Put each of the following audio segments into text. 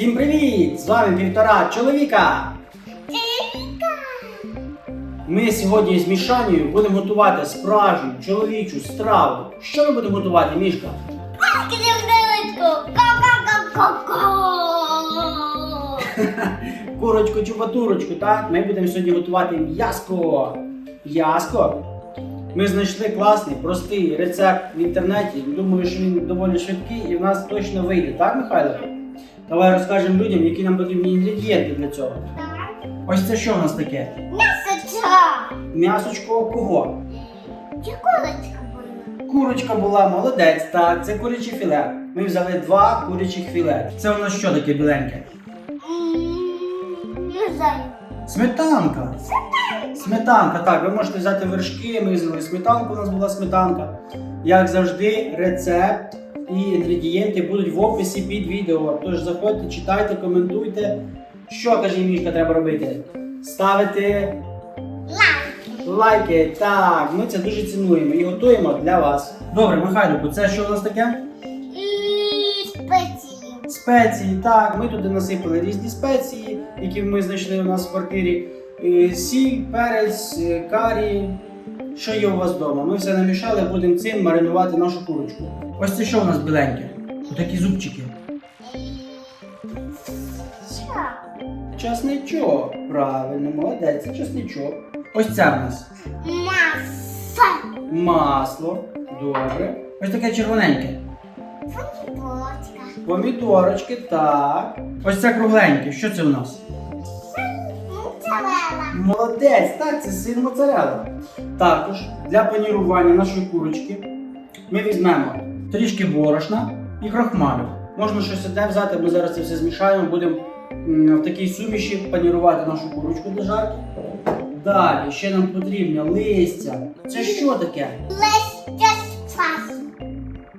Всім привіт! З вами півтора чоловіка. Ми сьогодні з Мішанею будемо готувати справжню чоловічу страву. Що ми будемо готувати, Мішка? Курочку чубатурочку, так? Ми будемо сьогодні готувати м'яско. М'яско. Ми знайшли класний, простий рецепт в інтернеті. Думаю, що він доволі швидкий і в нас точно вийде, так, Михайло? Давай розкажемо людям, які нам потрібні інгредієнти для цього. Ось це що в нас таке? М'ясочка! М'ясочко кого? Курочка була молодець, так, це куряче філе. Ми взяли два курячих філе. Це у нас що таке біленьке? Сметанка. Сметанка, так, ви можете взяти вершки, ми взяли сметанку, у нас була сметанка. Як завжди, рецепт і інгредієнти будуть в описі під відео. Тож заходьте, читайте, коментуйте. Що каже Мішка, треба робити? Ставити лайки. Так, ми це дуже цінуємо і готуємо для вас. Добре, Михайлику, це що у нас таке? Спеції, так, ми туди насипали різні спеції, які ми знайшли у нас в квартирі. Е, Сіль, перець, е, карі. Що є у вас вдома? Ми все намішали, будемо цим маринувати нашу курочку. Ось це що у нас біленьке? Отакі зубчики. Часничок. Правильно, молодець, це часничок. Ось це в нас масло. Добре. Ось таке червоненьке. Помідорочки, так. Ось це кругленьке. Що це у нас? Молодець, так, це сир моцарелла. Також для панірування нашої курочки ми візьмемо трішки борошна і крохмалю. Можна щось одне взяти, ми зараз це все змішаємо, будемо в такій суміші панірувати нашу курочку для жарки. Далі ще нам потрібно листя. Це що таке?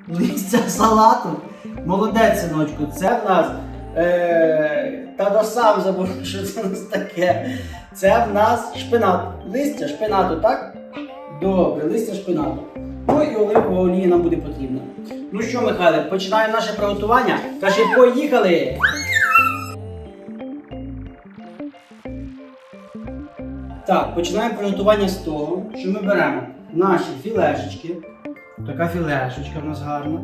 Листя салату. Молодець, синочку, це в нас. Е, та до сам забув, що це в нас таке. Це в нас шпинат. Листя шпинату, так? Добре, листя шпинату. Ну і оливкова олія нам буде потрібна. Ну що, Михайле, починаємо наше приготування. Каже, поїхали! Так, починаємо приготування з того, що ми беремо наші філешечки. Така філешечка в нас гарна.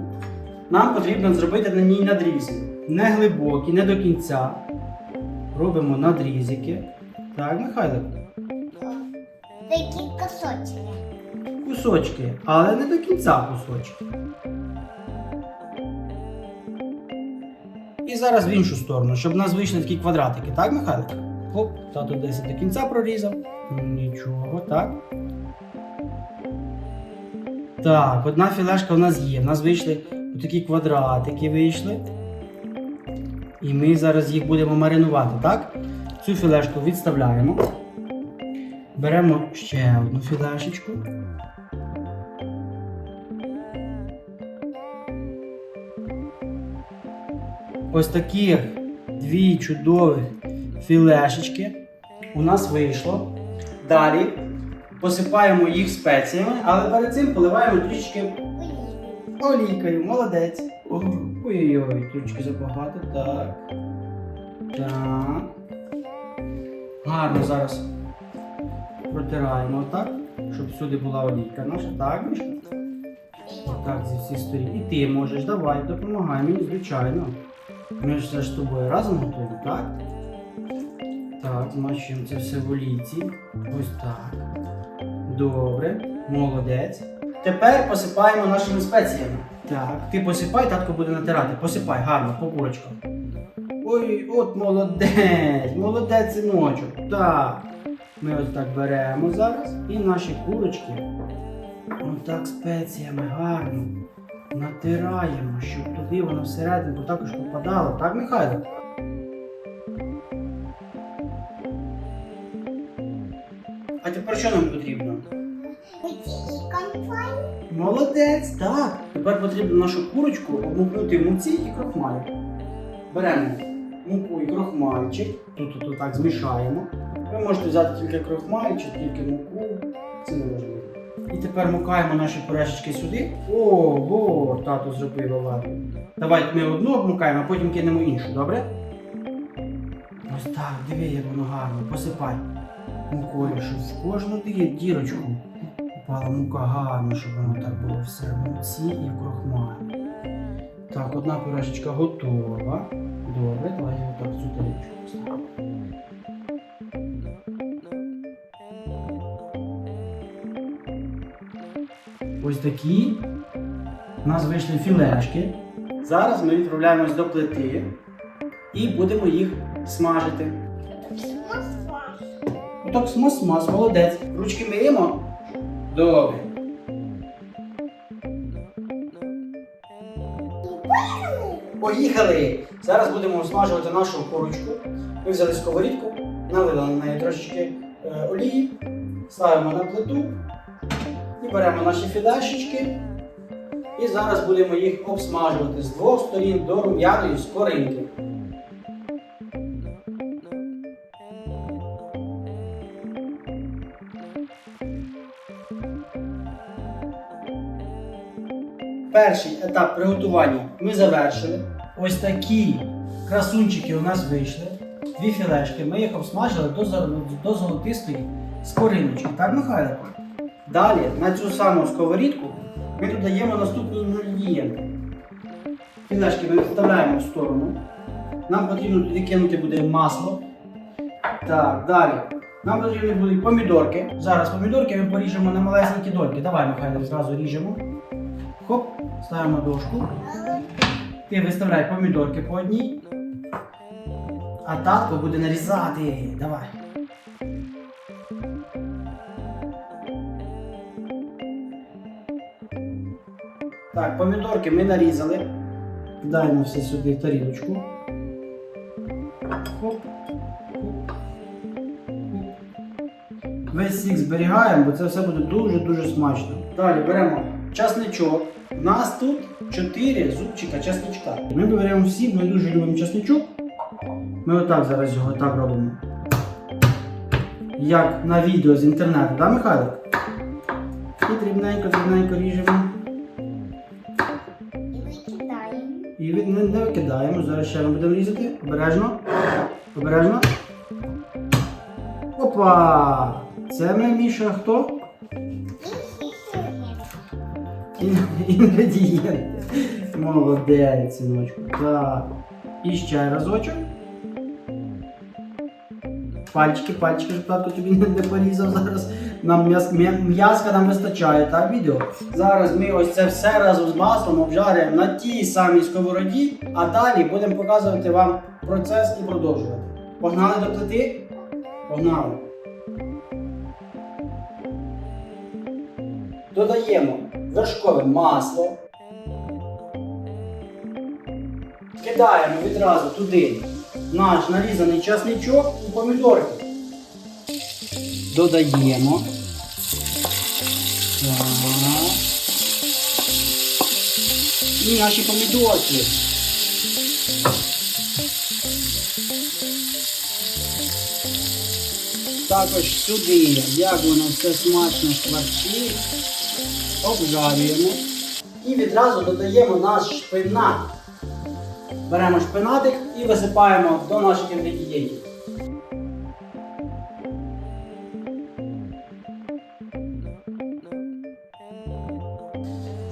Нам потрібно зробити на ній надрізи. Не глибокі, не до кінця. Робимо надрізики. Так, Михайло? Такі кусочки. Кусочки, але не до кінця кусочки. І зараз в іншу сторону, щоб у нас вийшли такі квадратики, так, Михайло? Оп, тато десь до кінця прорізав. Нічого, так. Так, одна філешка у нас є. У нас вийшли такі квадратики вийшли. І ми зараз їх будемо маринувати, так? Цю філешку відставляємо. Беремо ще одну філешечку. Ось таких дві чудових філешечки у нас вийшло. Далі посипаємо їх спеціями, але перед цим поливаємо трішки олійкою. Молодець. Ой-ой-ой, трішки забагато. Так. Так. Гарно зараз протираємо отак, щоб всюди була олійка наша. Так, Мішка? Так, зі всіх сторін. І ти можеш, давай, допомагай мені, звичайно. Ми ж все ж з тобою разом готуємо, так? Так, змащуємо це все в олійці. Ось так. Добре, молодець. Тепер посипаємо нашими спеціями. Так, ти посипай, татко буде натирати. Посипай, гарно, по курочкам. Ой, от молодець, молодець синочок. Так. Ми ось так беремо зараз і наші курочки отак спеціями гарно натираємо, щоб туди воно всередину також попадало. Так, Михайло? А тепер що нам потрібно? Молодець, так. Тепер потрібно нашу курочку обмукнути в муці і крохмаль. Беремо муку і крохмальчик. Тут, тут, так змішаємо. Ви можете взяти тільки крохмаль чи тільки муку. Це не важливо. І тепер мукаємо наші пюрешечки сюди. Ого, тато зробив ладно. Давайте ми одну обмукаємо, а потім кинемо іншу, добре? Ось так, диви, як воно гарно. Посипай мукою, щоб в кожну дірочку упала мука гарно, щоб воно так було все в муці і в крохмалі. Так, одна пюрешечка готова. Добре, давай я отак в Ось такі у нас вийшли філешки. Зараз ми відправляємось до плити і будемо їх смажити. Отак смас-смас, молодець. Ручки миємо. Добре. Поїхали! Зараз будемо смажувати нашу курочку. Ми взяли сковорідку, налили на неї трошечки е, олії, ставимо на плиту беремо наші філешечки. І зараз будемо їх обсмажувати з двох сторін до рум'яної скоринки. Перший етап приготування ми завершили. Ось такі красунчики у нас вийшли. Дві філешки. Ми їх обсмажили до золотистої скориночки. Так, Михайло? Далі на цю саму сковорідку ми додаємо наступні інгредієнти. Філешки ми вставляємо в сторону. Нам потрібно туди кинути буде масло. Так, далі. Нам потрібні будуть помідорки. Зараз помідорки ми поріжемо на малесенькі дольки. Давай, Михайло, зразу ріжемо. Хоп, ставимо дошку. Ти виставляй помідорки по одній. А татко буде нарізати. Давай. Так, помідорки ми нарізали. Кидаємо все сюди в тарілочку. Хоп. Весь сік зберігаємо, бо це все буде дуже-дуже смачно. Далі беремо часничок. У нас тут 4 зубчика часничка. Ми беремо всі, ми дуже любимо часничок. Ми отак зараз його так робимо. Як на відео з інтернету, да, Михайло? І дрібненько, дрібненько ріжемо. І від- не, не викидаємо. Зараз ще ми будемо різати. Обережно. Обережно. Опа! Це ми, Міша, хто? Ін- Інгредієнти. Молодець, синочку. Так. І ще разочок. Пальчики, пальчики, щоб тобі не порізав зараз. Нам м'яс- м'я- м'яска нам вистачає, так, відео? Зараз ми ось це все разом з маслом обжарюємо на тій самій сковороді, а далі будемо показувати вам процес і продовжувати. Погнали до плити? Погнали. Додаємо вершкове масло. Кидаємо відразу туди наш нарізаний часничок і помідорки. Додаємо. Так. І наші помідорки. Також сюди, як воно все смачно шкварчить, обжарюємо. І відразу додаємо наш шпинат. Беремо шпинатик і висипаємо до наших інгредієнтів.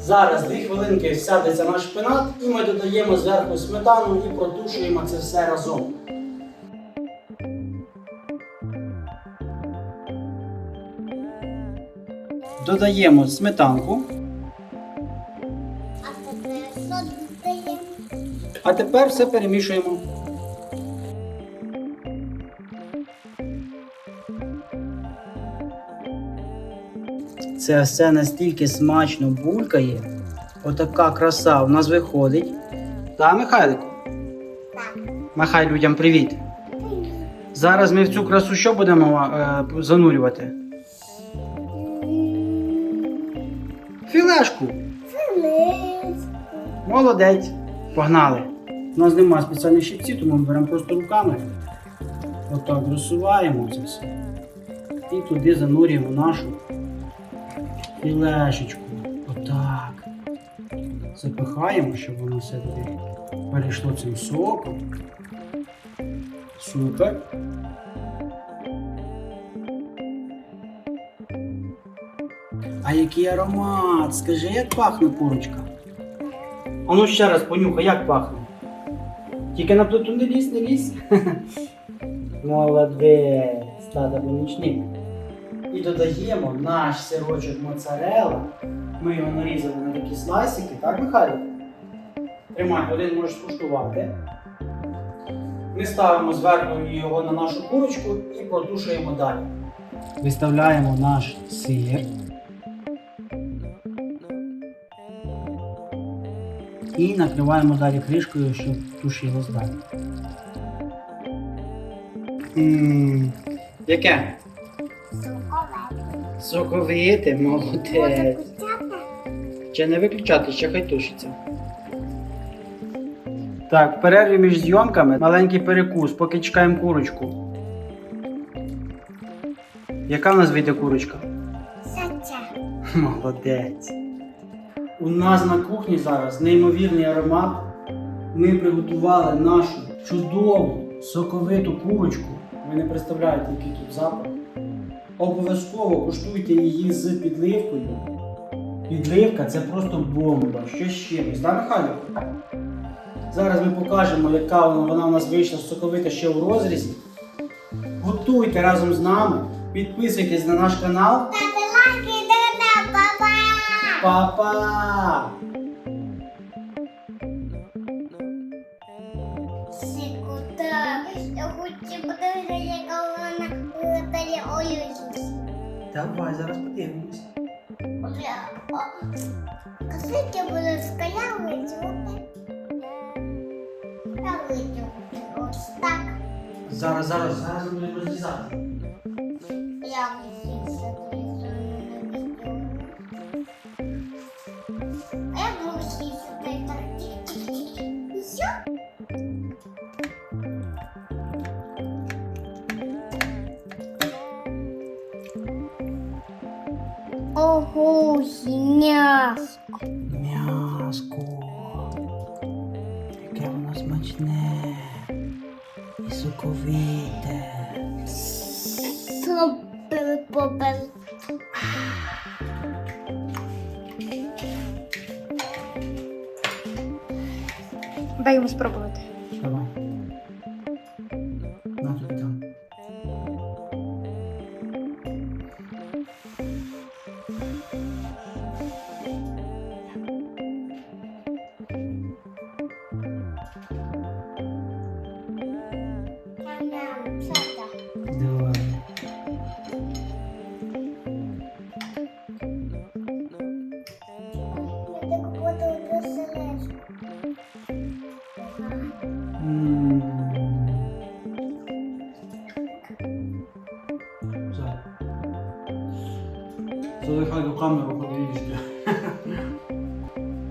Зараз дві хвилинки сядеться наш шпинат і ми додаємо зверху сметану і протушуємо це все разом. Додаємо сметанку. А тепер все перемішуємо. Це все настільки смачно булькає. Отака краса у нас виходить. Так, Михайлику? Махай людям привіт. Зараз ми в цю красу що будемо е, занурювати? Філешку. Молодець. Погнали. У нас немає спеціальних щипців, тому ми беремо просто руками. Отак розсуваємо це все. І туди занурюємо нашу філешечку. Отак. Запихаємо, щоб воно все туди перейшло цим соком. Супер. А який аромат? Скажи, як пахне курочка? А ну ще раз понюхай, як пахне. Тільки на плиту не лізь, не лізь. Молодець, тата помічник. Додаємо наш сирочок моцарелла. Ми його нарізали на такі слайсики, так, Михайло? Тримай, один можеш скуштувати. Ми ставимо зверху його на нашу курочку і протушуємо далі. Виставляємо наш сир. І накриваємо далі кришкою, щоб тушилось далі. Яке? Соковите, молодець. Ще не виключати, ще хай тушиться. Так, в перерві між зйомками маленький перекус, поки чекаємо курочку. Яка в нас вийде курочка? Молодець. У нас на кухні зараз неймовірний аромат. Ми приготували нашу чудову соковиту курочку. Ви не представляєте, який тут запах. Обов'язково куштуйте її з підливкою. Підливка це просто бомба. Що ще? Да, Михайло? Зараз ми покажемо, яка вона, у нас вийшла соковита ще в розрізі. Готуйте разом з нами, підписуйтесь на наш канал. Па-па! Я хочу подивитися, яка вона вигадає олюсь. Давай, зараз подивимось. Скільки буде скаляли зробити? Я витягну ось так. Зараз, зараз, зараз будемо розрізати. Я висівся Попер. Дай спробувати.